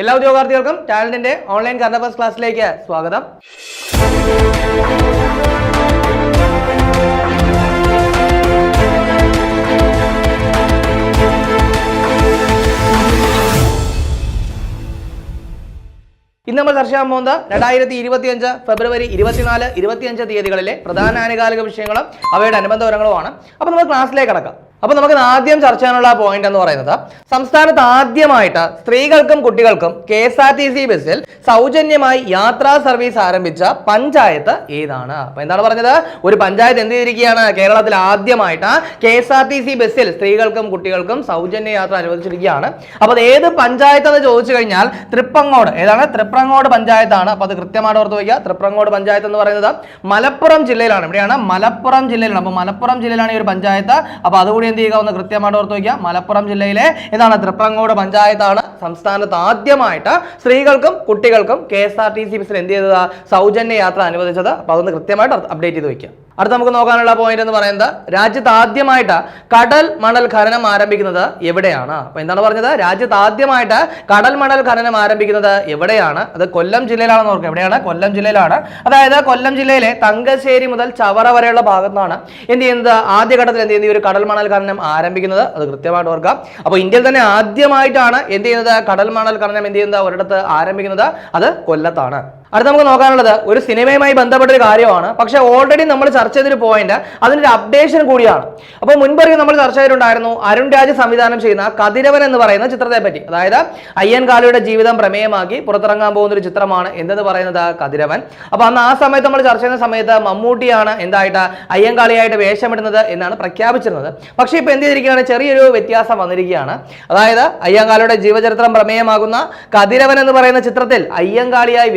എല്ലാ ഉദ്യോഗാർത്ഥികൾക്കും ടാലന്റിന്റെ ഓൺലൈൻ കറണ്ട് ക്ലാസ്സിലേക്ക് സ്വാഗതം. ഇന്ന് നമ്മൾ ചർച്ച ചെയ്യാൻ പോകുന്നത് രണ്ടായിരത്തി ഇരുപത്തിയഞ്ച് ഫെബ്രുവരി ഇരുപത്തിനാല് ഇരുപത്തിയഞ്ച് തീയതികളിലെ പ്രധാന ആനുകാലിക വിഷയങ്ങളും അവയുടെ അനുബന്ധ വിവരങ്ങളുമാണ്. അപ്പോൾ നമ്മൾ ക്ലാസ്സിലേക്ക് കടക്കാം. അപ്പോൾ നമുക്ക് ആദ്യം ചർച്ച ചെയ്യാനുള്ള പോയിന്റ് എന്ന് പറയുന്നത് സംസ്ഥാനത്ത് ആദ്യമായിട്ട് സ്ത്രീകൾക്കും കുട്ടികൾക്കും K S R T C ബസ്സിൽ സൗജന്യമായി യാത്രാ സർവീസ് ആരംഭിച്ച പഞ്ചായത്ത് ഏതാണ്? അപ്പൊ എന്താണ് പറഞ്ഞത്? ഒരു പഞ്ചായത്ത് എന്ത് ചെയ്തിരിക്കുകയാണ്? കേരളത്തിൽ ആദ്യമായിട്ട് K S R T C ബസ്സിൽ സ്ത്രീകൾക്കും കുട്ടികൾക്കും സൗജന്യ യാത്ര അനുവദിച്ചിരിക്കുകയാണ്. അപ്പോൾ അത് ഏത് പഞ്ചായത്ത് എന്ന് ചോദിച്ചു കഴിഞ്ഞാൽ തൃപ്പങ്ങോട്. ഏതാണ്? തൃപ്രങ്ങോട് പഞ്ചായത്താണ്. അപ്പോൾ അത് കൃത്യമായിട്ട് ഓർത്ത് വയ്ക്കുക. തൃപ്രങ്ങോട് പഞ്ചായത്ത് എന്ന് പറയുന്നത് മലപ്പുറം ജില്ലയിലാണ്. ഇവിടെയാണ് മലപ്പുറം ജില്ലയിലാണ്. അപ്പോൾ മലപ്പുറം ജില്ലയിലാണ് ഈ ഒരു പഞ്ചായത്ത്. അപ്പോൾ അതുകൂടി എന്ത് ചെയ്യുക ഒന്ന് കൃത്യമായിട്ട് ഓർത്ത് വയ്ക്കുക. മലപ്പുറം ജില്ലയിലെ ഏതാണ് തൃപ്രങ്ങോട് പഞ്ചായത്താണ് സംസ്ഥാനത്ത് ആദ്യമായിട്ട് സ്ത്രീകൾക്കും കുട്ടികൾക്കും K S R T C ബസ്സിൽ എന്ത് ചെയ്തത്? സൗജന്യ യാത്ര അനുവദിച്ചത്. അപ്പോൾ അതൊന്ന് കൃത്യമായിട്ട് അപ്ഡേറ്റ് ചെയ്ത് വയ്ക്കുക. അടുത്ത നമുക്ക് നോക്കാനുള്ള പോയിന്റ് എന്ന് പറയുന്നത് രാജ്യത്ത് ആദ്യമായിട്ട് കടൽ മണൽ ഖനനം ആരംഭിക്കുന്നത് എവിടെയാണ്? അപ്പൊ എന്താണ് പറഞ്ഞത്? രാജ്യത്ത് ആദ്യമായിട്ട് കടൽ മണൽ ഖനനം ആരംഭിക്കുന്നത് എവിടെയാണ്? അത് കൊല്ലം ജില്ലയിലാണെന്ന് ഓർക്കുക. എവിടെയാണ്? കൊല്ലം ജില്ലയിലാണ്. അതായത് കൊല്ലം ജില്ലയിലെ തങ്കശ്ശേരി മുതൽ ചവറ വരെയുള്ള ഭാഗത്താണ് എന്ത് ചെയ്യുന്നത്? ആദ്യഘട്ടത്തിൽ എന്ത് ചെയ്യുന്നത്? ഒരു കടൽ മണൽ ഖനനം ആരംഭിക്കുന്നത്. അത് കൃത്യമായിട്ട് ഓർക്കുക. അപ്പോൾ ഇന്ത്യയിൽ തന്നെ ആദ്യമായിട്ടാണ് എന്ത് ചെയ്യുന്നത്? കടൽ മണൽ ഖനനം എന്ത് ചെയ്യുന്നത്? ഒരിടത്ത് ആരംഭിക്കുന്നത്. അത് കൊല്ലത്താണ്. അടുത്ത നമുക്ക് നോക്കാനുള്ളത് ഒരു സിനിമയുമായി ബന്ധപ്പെട്ട ഒരു കാര്യമാണ്. പക്ഷെ ഓൾറെഡി നമ്മൾ ചർച്ച ചെയ്തൊരു പോയിന്റ് അതിനൊരു അപ്ഡേഷൻ കൂടിയാണ്. അപ്പോൾ മുൻപറിയും നമ്മൾ ചർച്ച ചെയ്തിട്ടുണ്ടായിരുന്നു അരുൺ രാജ് സംവിധാനം ചെയ്യുന്ന കതിരവൻ എന്ന് പറയുന്ന ചിത്രത്തെ പറ്റി അതായത് അയ്യൻകാളിയുടെ ജീവിതം പ്രമേയമാക്കി പുറത്തിറങ്ങാൻ പോകുന്ന ഒരു ചിത്രമാണ് എന്തെന്ന് പറയുന്നത് കതിരവൻ. അപ്പോൾ അന്ന് ആ സമയത്ത് നമ്മൾ ചർച്ച ചെയ്യുന്ന സമയത്ത് മമ്മൂട്ടിയാണ് എന്തായിട്ട് അയ്യൻകാളിയായിട്ട് വേഷമിടുന്നത് എന്നാണ് പ്രഖ്യാപിച്ചിരുന്നത്. പക്ഷേ ഇപ്പോൾ എന്ത് ചെയ്തിരിക്കുകയാണ്? ചെറിയൊരു വ്യത്യാസം വന്നിരിക്കുകയാണ്. അതായത് അയ്യങ്കാളിയുടെ ജീവചരിത്രം പ്രമേയമാകുന്ന കതിരവൻ എന്ന് പറയുന്ന ചിത്രത്തിൽ അയ്യങ്കാളിയായി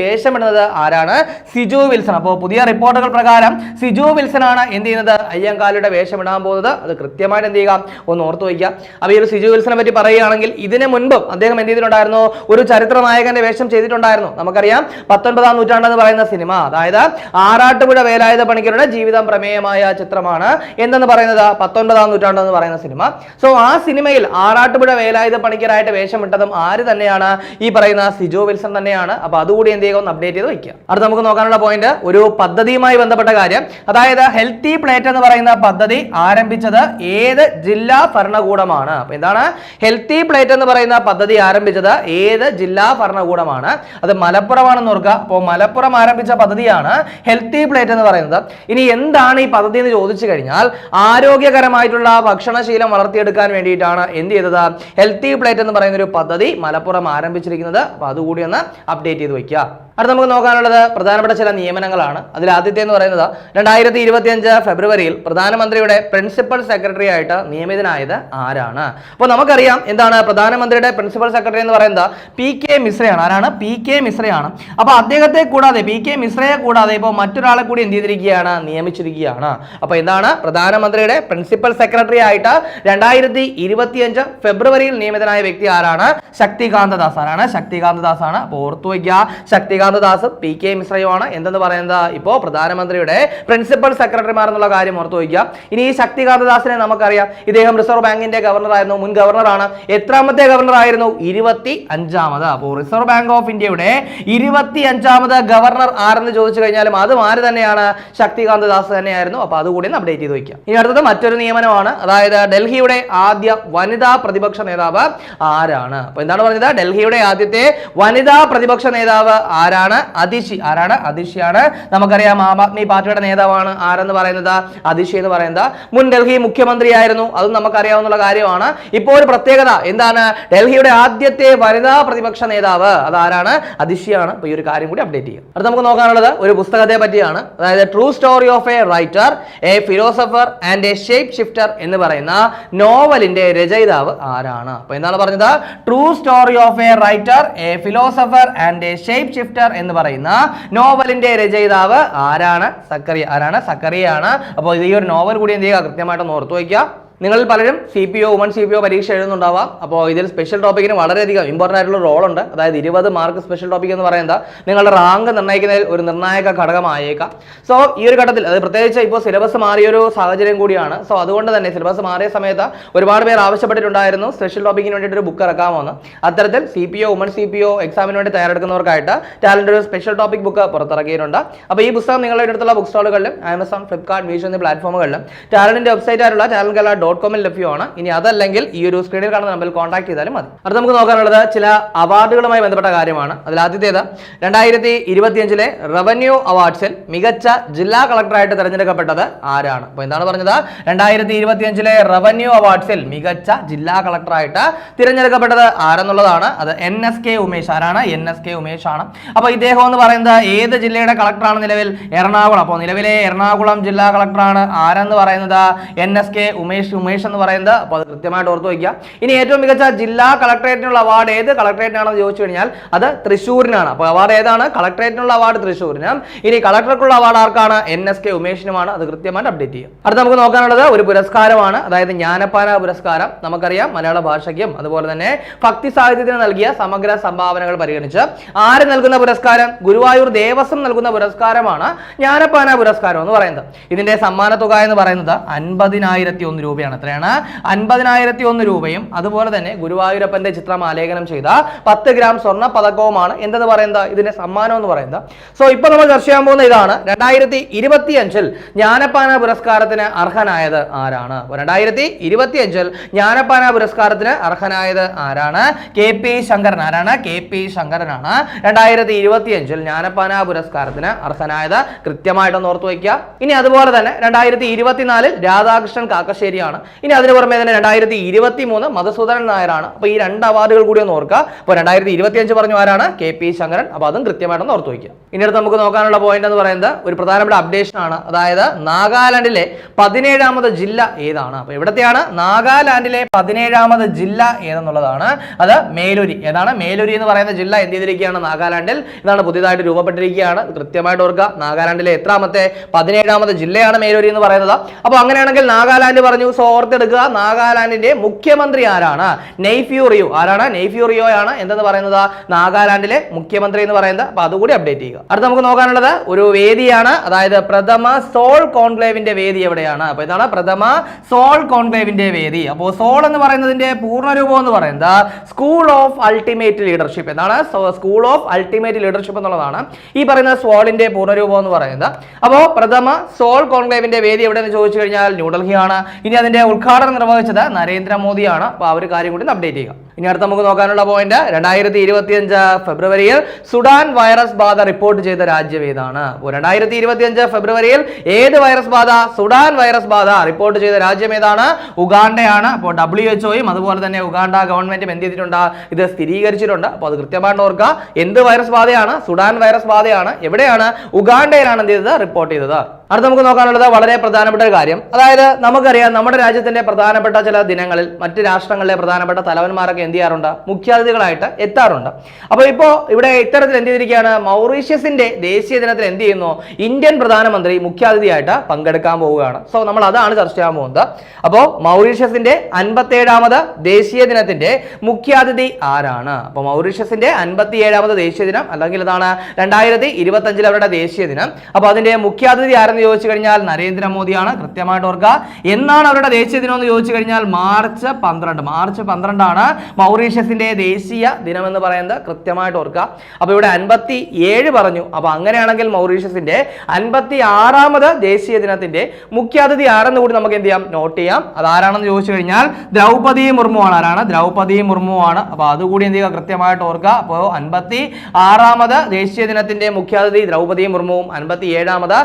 വേഷമിടുന്നത് ആരാണ്? സിജു വിൽസൺ. അപ്പോൾ പുതിയ റിപ്പോർട്ടുകൾ പ്രകാരം സിജു വിൽസൺ ആണ് എന്ത് ചെയ്യുന്നത്? അയ്യങ്കാളിയുടെ വേഷമിടാൻ പോകുന്നത്. അത് കൃത്യമായിട്ട് എന്ത് ചെയ്യുക? ഒന്ന് ഓർത്തു വയ്ക്കുക. അപ്പോൾ ഈ ഒരു സിജു വിൽസനെ പറ്റി പറയുകയാണെങ്കിൽ ഇതിന് മുൻപും അദ്ദേഹം എന്ത് ചെയ്തിട്ടുണ്ടായിരുന്നു? ഒരു ചരിത്ര നായകന്റെ വേഷം ചെയ്തിട്ടുണ്ടായിരുന്നു. നമുക്കറിയാം പത്തൊൻപതാം നൂറ്റാണ്ടെന്ന് പറയുന്ന സിനിമ. അതായത് ആറാട്ടുപുഴ വേലായുധ പണിക്കരുടെ ജീവിതം പ്രമേയമായ ചിത്രമാണ് എന്തെന്ന് പറയുന്നത്? പത്തൊൻപതാം നൂറ്റാണ്ട് എന്ന് പറയുന്ന സിനിമ. സോ ആ സിനിമയിൽ ആറാട്ടുപുഴ വേലായുധ പണിക്കരായിട്ട് വേഷമിട്ടതും ആര് തന്നെയാണ്? ഈ പറയുന്ന സിജോ വിൽസൺ തന്നെയാണ്. അപ്പൊ അതുകൂടി എന്ത് ചെയ്യുക? ഒന്ന് അപ്ഡേറ്റ് ചെയ്ത് വയ്ക്കുക അടുത്ത നമുക്ക് നോക്കാനുള്ള പോയിന്റ് ഒരു പദ്ധതിയുമായി ബന്ധപ്പെട്ട കാര്യം. അതായത് ഹെൽത്തി പ്ലേറ്റ് എന്ന് പറയുന്ന പദ്ധതി ആരംഭിച്ചത് ഏത് ജില്ലാ ഭരണകൂടമാണ്? അപ്പൊ എന്താണ്? ഹെൽത്തി പ്ലേറ്റ് എന്ന് പറയുന്ന പദ്ധതി ആരംഭിച്ചത് ഏത് ജില്ലാ ഭരണകൂടമാണ്? അത് മലപ്പുറമാണെന്ന് ഓർക്കുക. അപ്പോൾ മലപ്പുറം ആരംഭിച്ച പദ്ധതിയാണ് ഹെൽത്തി പ്ലേറ്റ് എന്ന് പറയുന്നത്. ഇനി എന്താണ് ഈ പദ്ധതി എന്ന് ചോദിച്ചു കഴിഞ്ഞാൽ ആരോഗ്യകരമായിട്ടുള്ള ഭക്ഷണശീലം വളർത്തിയെടുക്കാൻ വേണ്ടിയിട്ടാണ് എന്ത് ചെയ്തത്? ഹെൽത്തി പ്ലേറ്റ് എന്ന് പറയുന്ന ഒരു പദ്ധതി മലപ്പുറം ആരംഭിച്ചിരിക്കുന്നത്. അപ്പോൾ അതുകൂടി ഒന്ന് അപ്ഡേറ്റ് ചെയ്ത് വയ്ക്കുക അടുത്ത നമുക്ക് നോക്കാനുള്ളത് പ്രധാനപ്പെട്ട ചില നിയമനങ്ങളാണ്. അതിൽ ആദ്യത്തെ എന്ന് പറയുന്നത് രണ്ടായിരത്തി ഇരുപത്തിയഞ്ച് ഫെബ്രുവരിയിൽ പ്രധാനമന്ത്രിയുടെ പ്രിൻസിപ്പൽ സെക്രട്ടറി ആയിട്ട് നിയമിതനായത് ആരാണ്? അപ്പോൾ നമുക്കറിയാം എന്താണ് പ്രധാനമന്ത്രിയുടെ പ്രിൻസിപ്പൽ സെക്രട്ടറി എന്ന് പറയുന്നത് പി കെ മിശ്രയാണ്. ആരാണ്? പി കെ മിശ്രയാണ്. അപ്പോൾ അദ്ദേഹത്തെ കൂടാതെ പി കെ മിശ്രയെ കൂടാതെ ഇപ്പോൾ മറ്റൊരാളെ കൂടി എന്ത് ചെയ്തിരിക്കുകയാണ്? നിയമിച്ചിരിക്കുകയാണ്. അപ്പോൾ എന്താണ് പ്രധാനമന്ത്രിയുടെ പ്രിൻസിപ്പൽ സെക്രട്ടറി ആയിട്ട് രണ്ടായിരത്തി ഇരുപത്തിയഞ്ച് ഫെബ്രുവരിയിൽ നിയമിതനായ വ്യക്തി ആരാണ്? ശക്തികാന്ത ദാസ് ആരാണ്? ശക്തികാന്ത ദാസ് ആണ്. അപ്പോൾ ഓർത്തു വയ്ക്കുക ശക്തികാന്ത ദാസും പി കെ മിശ്രയുമാണ്. എന്തെന്ന് പറയുന്നത്? ഇപ്പോൾ പ്രധാനമന്ത്രിയുടെ പ്രിൻസിപ്പൽ സെക്രട്ടറിമാർ എന്നുള്ള കാര്യം ഓർത്തു വയ്ക്കുക. ഇനി ഈ ശക്തികാന്ത ദാസിനെ നമുക്കറിയാം. ഇദ്ദേഹം റിസർവ് ബാങ്കിന്റെ ഗവർണറായിരുന്നു മുൻ ഗവർണറാണ് എത്രാമത്തെ ഗവർണർ ആയിരുന്നു? ഇരുപത്തി അഞ്ചാമത് അപ്പോൾ റിസർവ് ബാങ്ക് ഓഫ് ഇന്ത്യയുടെ ഇരുപത്തി അഞ്ചാമത് ഗവർണർ ആരെന്ന് ചോദിച്ചു കഴിഞ്ഞാലും അതും ആര് തന്നെയാണ്? ശക്തികാന്ത ദാസ് തന്നെയായിരുന്നു. അപ്പോൾ അതുകൂടി ഒന്ന് അപ്ഡേറ്റ് ചെയ്ത് വയ്ക്കുക. ഇനി അടുത്തത് മറ്റൊരു നിയമനമാണ്. അതായത് ഡൽഹിയുടെ ആദ്യ വനിതാ പ്രതിപക്ഷ നേതാവ് ആരാണ്? അപ്പോൾ എന്താണ് പറഞ്ഞത്? ഡൽഹിയുടെ ആദ്യത്തെ വനിതാ പ്രതിപക്ഷ നേതാവ് ആരാണ്? അതിഷി ആരാണ്? അതിഷിയാണ് നമുക്കറിയാം ആം ആദ്മി പാർട്ടിയുടെ നേതാവാണ് ആരെന്ന് പറയുന്നത്? അതിഷി എന്ന് പറയുന്നത് മുൻ ഡൽഹി മുഖ്യമന്ത്രിയായിരുന്നു. അതും നമുക്കറിയാവുന്ന കാര്യമാണ്. ഇപ്പോൾ ഒരു പ്രത്യേകത. എന്താണ്? ഡൽഹിയുടെ ആദ്യത്തെ വനിതാ പ്രതിപക്ഷ നേതാവ്. അതാരാണ്? അതിഷിയാണ് അപ്പോൾ ഈ ഒരു കാര്യം കൂടി അപ്ഡേറ്റ് ചെയ്യും. അടുത്ത നമുക്ക് നോക്കാനുള്ളത് ഒരു പുസ്തകത്തെ പറ്റിയാണ്. അതായത് true story of a writer a philosopher and a shape shifter എന്ന് പറയുന്ന നോവലിന്റെ രചയിതാവ് ആരാണ്? അപ്പോൾ എന്താണ് പറഞ്ഞത്? True story of a writer a philosopher and a shape shifter എന്ന് പറയുന്ന നോവലിന്റെ രചയിതാവ് ആരാണ്? സക്കറിയ ആരാണ്? സക്കറിയാണ് അപ്പോൾ ഈ ഒരു നോവൽ കൂടി എന്ത് ചെയ്യുക? കൃത്യമായിട്ട് ഓർത്തു വയ്ക്കുക. നിങ്ങളിൽ പലരും C P O woman C P O പരീക്ഷ എഴുതുന്നുണ്ടാവാം. അപ്പോൾ ഇതിൽ സ്പെഷ്യൽ ടോപ്പിക്കിന് വളരെയധികം ഇമ്പോർട്ടന്റ് ആയിട്ടുള്ള ഉണ്ട്. അതായത് ഇരുപത് മാർക്ക് സ്പെഷ്യൽ ടോപ്പിക് എന്ന് പറയുന്നത് നിങ്ങളുടെ റാങ്ക് നിർണയിക്കുന്നതിൽ ഒരു നിർണായക ഘടകമായേക്കാം. സോ ഈ ഒരു ഘട്ടത്തിൽ അത് പ്രത്യേകിച്ച് ഇപ്പോൾ സിലബസ് മാറിയൊരു സാഹചര്യം കൂടിയാണ്. സോ അതുകൊണ്ട് തന്നെ സിലബസ് മാറിയ സമയത്ത് ഒരുപാട് പേർ ആവശ്യപ്പെട്ടിട്ടുണ്ടായിരുന്നു സ്പെഷ്യൽ ടോപ്പിക്കിന് വേണ്ടിയിട്ട് ഒരു ബുക്ക് ഇറക്കാമെന്ന്. അത്തരത്തിൽ C P O woman C P O എക്സാമിന് വേണ്ടി തയ്യാറെടുക്കുന്നവർക്കായിട്ട് ടാലന്റ് ഒരു സ്പെഷ്യൽ ടോപ്പിക് ബുക്ക് പുറത്തിറക്കിയിട്ടുണ്ട്. അപ്പോൾ ഈ പുസ്തകം നിങ്ങളുടെ അടുത്തുള്ള ബുക്ക് സ്റ്റാളുകളിലും ആമസോൺ ഫ്ലിപ്കാർട്ട് മീഷോ എന്നീ പ്ലാറ്റ്ഫോമുകളിലും ടാലന്റിന്റെ വെബ്സൈറ്റ് ആയിട്ടുള്ള ടാലൻ കല കോമിൽ ലഭ്യമാണ്. ഇനി അതല്ലെങ്കിൽ ഈ ഒരു സ്ക്രീനിൽ കാണുന്ന നമ്പറിൽ കോൺടാക്ട് ചെയ്താലും മതി. അടുത്ത നമുക്ക് നോക്കാനുള്ളത് ചില അവാർഡുകളുമായി ബന്ധപ്പെട്ട കാര്യമാണ്. അതിൽ ആദ്യത്തേത് രണ്ടായിരത്തി ഇരുപത്തിയഞ്ചിലെ റവന്യൂ അവാർഡ്സിൽ മികച്ച ജില്ലാ കളക്ടറായിട്ട് തിരഞ്ഞെടുക്കപ്പെട്ടത് ആരാണ്? അപ്പോൾ എന്താണ് പറഞ്ഞത്? രണ്ടായിരത്തി ഇരുപത്തിയഞ്ചിലെ റവന്യൂ അവാർഡ്സിൽ മികച്ച ജില്ലാ കളക്ടറായിട്ട് തിരഞ്ഞെടുക്കപ്പെട്ടത് ആരെന്നുള്ളതാണ്. അത് എൻ എസ് കെ ഉമേഷ്. ആരാണ്? എൻ എസ് കെ ഉമേഷ് ആണ്. അപ്പോൾ ഇദ്ദേഹം എന്ന് പറയുന്നത് ഏത് ജില്ലയുടെ കളക്ടറാണ് നിലവിൽ? എറണാകുളം. അപ്പോൾ നിലവിലെ എറണാകുളം ജില്ലാ കളക്ടറാണ് ആരെന്ന് പറയുന്നത്? N S K Umesh Umesh എന്ന് പറയുന്നത്. അപ്പോൾ അത് കൃത്യമായിട്ട് ഓർത്ത് വയ്ക്കുക. ഇനി ഏറ്റവും മികച്ച ജില്ലാ കളക്ടറേറ്റിനുള്ള അവാർഡ് ഏത് കളക്ടറേറ്റിനാണെന്ന് ചോദിച്ചു കഴിഞ്ഞാൽ അത് തൃശ്ശൂരിനാണ്. അപ്പോൾ അവാർഡ് ഏതാണ്? കളക്ടറേറ്റിനുള്ള അവാർഡ് തൃശ്ശൂരിന്. ഇനി കളക്ടർക്കുള്ള അവാർഡ് ആർക്കാണ്? എൻ എസ് കെ ഉമേഷിനുമാണ്. അത് കൃത്യമായിട്ട് അപ്ഡേറ്റ് ചെയ്യുക. അടുത്ത നമുക്ക് നോക്കാനുള്ളത് ഒരു പുരസ്കാരമാണ്. അതായത് ജ്ഞാനപ്പാന പുരസ്കാരം. നമുക്കറിയാം മലയാള ഭാഷയ്ക്കും അതുപോലെ തന്നെ ഭക്തി സാഹിത്യത്തിന് നൽകിയ സമഗ്ര സംഭാവനകൾ പരിഗണിച്ച് ആര് നൽകുന്ന പുരസ്കാരം? ഗുരുവായൂർ ദേവസ്വം നൽകുന്ന പുരസ്കാരമാണ് ജ്ഞാനപാന പുരസ്കാരം എന്ന് പറയുന്നത്. ഇതിന്റെ സമ്മാന തുക എന്ന് പറയുന്നത് അൻപതിനായിരത്തി ഒന്ന് രൂപയാണ്. എത്രയാണ്? അൻപതിനായിരത്തി ഒന്ന് രൂപയും. അതുപോലെ തന്നെ ഗുരുവായൂരപ്പന്റെ ചിത്രം ആലേഖനം ചെയ്ത പത്ത് ഗ്രാം സ്വർണ പതക്കവുമാണ് എന്തെന്ന് പറയുന്നത്? ഇതിന്റെ സമ്മാനം എന്ന് പറയുന്നത്. സോ ഇപ്പൊ നമ്മൾ ചർച്ച ചെയ്യാൻ പോകുന്ന ഇതാണ്. രണ്ടായിരത്തി ഇരുപത്തി അഞ്ചിൽ ജ്ഞാനപ്പാന പുരസ്കാരത്തിന് അർഹനായത് ആരാണ്? രണ്ടായിരത്തി ഇരുപത്തി അഞ്ചിൽ ജ്ഞാനപ്പാന പുരസ്കാരത്തിന് അർഹനായത് ആരാണ്? K P Sankaran. ആരാണ്? കെ പി ശങ്കരനാണ്. രണ്ടായിരത്തി ഇരുപത്തി അഞ്ചിൽ ജ്ഞാനപ്പാന പുരസ്കാരത്തിന് അർഹനായത് കൃത്യമായിട്ടൊന്ന് ഓർത്തു വയ്ക്കുക. ഇനി അതുപോലെ തന്നെ രണ്ടായിരത്തി ഇരുപത്തിനാലിൽ രാധാകൃഷ്ണൻ കാക്കശ്ശേരിയാണ്. ഇനി അതിന് പുറമെ തന്നെ രണ്ടായിരത്തി ഇരുപത്തി മൂന്ന് മധുസൂദനൻ നായരാണ്. അപ്പോൾ ഈ രണ്ട് അവാർഡുകൾ കൂടി ഒന്ന് ഓർക്കുക. അപ്പോൾ രണ്ടായിരത്തി ഇരുപത്തി അഞ്ച് പറഞ്ഞു ആരാണ്? K P Sankaran. അപ്പോൾ അതും കൃത്യമായിട്ടൊന്ന് ഓർത്ത് വയ്ക്കുക. ഇനി അടുത്ത് നമുക്ക് നോക്കാനുള്ള പോയിന്റ് എന്ന് പറയുന്നത് ഒരു പ്രധാനപ്പെട്ട അപ്ഡേഷൻ ആണ്. അതായത് നാഗാലാൻഡിലെ പതിനേഴാമത് ജില്ല ഏതാണ്? അപ്പോൾ ഇവിടത്തെയാണ് നാഗാലാൻഡിലെ പതിനേഴാമത് ജില്ല ഏതെന്നുള്ളതാണ്. അത് മേലുരി. ഏതാണ്? മേലുരി എന്ന് പറയുന്ന ജില്ല എന്ത് ചെയ്തിരിക്കുകയാണ് നാഗാലാൻഡിൽ? ഇതാണ് പുതിയതായിട്ട് രൂപപ്പെട്ടിരിക്കുകയാണ്. കൃത്യമായിട്ട് ഓർക്കുക. നാഗാലാൻഡിലെ എത്രാമത്തെ പതിനേഴാമത് ജില്ലയാണ് മേലുരി എന്ന് പറയുന്നത്. അപ്പോൾ അങ്ങനെയാണെങ്കിൽ നാഗാലാൻഡ് പറഞ്ഞു. ഓർത്തെടുക്കുക. നാഗാലാൻഡിന്റെ മുഖ്യമന്ത്രി ആരാണ്? നെയ്ഫ്യൂറിയോ. ആരാണ്? നെയ്ഫ്യൂറിയോ ആണ് എന്തെന്ന് പറയുന്നത്? നാഗാലാൻഡിലെ മുഖ്യമന്ത്രി എന്ന് പറയുന്നത്. അപ്പൊ അതുകൂടി അപ്ഡേറ്റ് ചെയ്യുക. അടുത്ത നമുക്ക് നോക്കാനുള്ളത് ഒരു വേദിയാണ്. അതായത് പ്രഥമ സോൾ കോൺക്ലേവിന്റെ വേദി എവിടെയാണ്? അപ്പൊ ഇതാണ് പ്രഥമ സോൾ കോൺക്ലേവിന്റെ വേദി. അപ്പോൾ സോൾ എന്ന് പറയുന്നതിന്റെ പൂർണരൂപം എന്ന് പറയുന്നത് സ്കൂൾ ഓഫ് അൾട്ടിമേറ്റ് ലീഡർഷിപ്പ്. എന്താണ്? സ്കൂൾ ഓഫ് അൾട്ടിമേറ്റ് ലീഡർഷിപ്പ് എന്നുള്ളതാണ് ഈ പറയുന്ന സോളിന്റെ പൂർണരൂപം എന്ന് പറയുന്നത്. അപ്പോൾ പ്രഥമ സോൾ കോൺക്ലേവിന്റെ വേദി എവിടെയെന്ന് ചോദിച്ചു കഴിഞ്ഞാൽ ന്യൂഡൽഹിയാണ്. ഇനി അതിന്റെ ഉദ്ഘാടനം നിർവഹിച്ചത് നരേന്ദ്രമോദിയാണ്. അപ്പോൾ ആ ഒരു കാര്യം കൂടി അപ്ഡേറ്റ് ചെയ്യുക. ഇനി അടുത്ത നമുക്ക് നോക്കാനുള്ള പോയിന്റ്. രണ്ടായിരത്തി ഇരുപത്തിയഞ്ച് ഫെബ്രുവരിയിൽ സുഡാൻ വൈറസ് ബാധ റിപ്പോർട്ട് ചെയ്ത രാജ്യം ഏതാണ്? രണ്ടായിരത്തി ഇരുപത്തിയഞ്ച് ഫെബ്രുവരിയിൽ ഏത് വൈറസ് ബാധ? സുഡാൻ വൈറസ് ബാധ റിപ്പോർട്ട് ചെയ്ത രാജ്യം ഏതാണ്? ഉഗാണ്ടയാണ്. അപ്പോൾ ഡബ്ല്യു എച്ച്ഒയും അതുപോലെ തന്നെ ഉഗാണ്ട ഗവൺമെന്റും എന്ത് ചെയ്തിട്ടുണ്ട്? ഇത് സ്ഥിരീകരിച്ചിട്ടുണ്ട്. അപ്പോൾ അത് കൃത്യമായിട്ട് ഓർക്കുക. എന്ത് വൈറസ് ബാധയാണ്? സുഡാൻ വൈറസ് ബാധയാണ്. എവിടെയാണ്? ഉഗാണ്ടയിലാണ് എന്ത് ചെയ്തത്? റിപ്പോർട്ട് ചെയ്തത്. അടുത്ത നമുക്ക് നോക്കാനുള്ളത് വളരെ പ്രധാനപ്പെട്ട ഒരു കാര്യം. അതായത് നമുക്കറിയാം നമ്മുടെ രാജ്യത്തിന്റെ പ്രധാനപ്പെട്ട ചില ദിനങ്ങളിൽ മറ്റ് രാഷ്ട്രങ്ങളിലെ പ്രധാനപ്പെട്ട തലവന്മാരൊക്കെ എന്ത് ചെയ്യാറുണ്ട്? മുഖ്യാതിഥികളായിട്ട് എത്താറുണ്ട്. അപ്പോൾ ഇപ്പോൾ ഇവിടെ ഇത്തരത്തിൽ എന്ത് ചെയ്തിരിക്കുകയാണ്? മൗറീഷ്യസിന്റെ ദേശീയ ദിനത്തിൽ എന്ത് ചെയ്യുന്നു? ഇന്ത്യൻ പ്രധാനമന്ത്രി മുഖ്യാതിഥിയായിട്ട് പങ്കെടുക്കാൻ പോവുകയാണ്. സോ നമ്മൾ അതാണ് ചർച്ച ചെയ്യാൻ പോകുന്നത്. അപ്പോൾ മൗറീഷ്യസിന്റെ അൻപത്തേഴാമത് ദേശീയ ദിനത്തിന്റെ മുഖ്യാതിഥി ആരാണ്? അപ്പോൾ മൗറീഷ്യസിന്റെ അൻപത്തി ഏഴാമത് ദേശീയ ദിനം അല്ലെങ്കിൽ ഇതാണ് രണ്ടായിരത്തി ഇരുപത്തി അഞ്ചിൽ അവരുടെ ദേശീയ ദിനം. അപ്പോൾ അതിന്റെ മുഖ്യാതിഥി ആരെന്ന് ചോദിച്ചു കഴിഞ്ഞാൽ നരേന്ദ്രമോദിയാണ് കൃത്യമായിട്ട് ഓർക്കുക. എന്നാണ് അവരുടെ ദേശീയ ദിനം എന്ന് ചോദിച്ചു കഴിഞ്ഞാൽ മാർച്ച് പന്ത്രണ്ട്. മാർച്ച് പന്ത്രണ്ടാണ് മൗറീഷ്യസിന്റെ ദേശീയ ദിനം എന്ന് പറയുന്നത്. കൃത്യമായിട്ട് ഓർക്കുക. അപ്പോൾ ഇവിടെ അൻപത്തി ഏഴ് പറഞ്ഞു. അപ്പോൾ അങ്ങനെയാണെങ്കിൽ മൗറീഷ്യസിന്റെ അൻപത്തി ആറാമത് ദേശീയ ദിനത്തിന്റെ മുഖ്യാതിഥി ആരെന്ന് കൂടി നമുക്ക് എന്ത് ചെയ്യാം? നോട്ട് ചെയ്യാം. അത് ആരാണെന്ന് ചോദിച്ചു കഴിഞ്ഞാൽ ദ്രൗപദി മുർമു ആണ്. ആരാണ്? ദ്രൗപദി മുർമു ആണ്. അപ്പോൾ അതുകൂടി എന്ത് ചെയ്യുക? കൃത്യമായിട്ട് ഓർക്കുക. അപ്പോൾ അൻപത്തി ആറാമത് ദേശീയ ദിനത്തിന്റെ മുഖ്യാതിഥി ദ്രൗപദി മുർമുവും അൻപത്തി ഏഴാമത്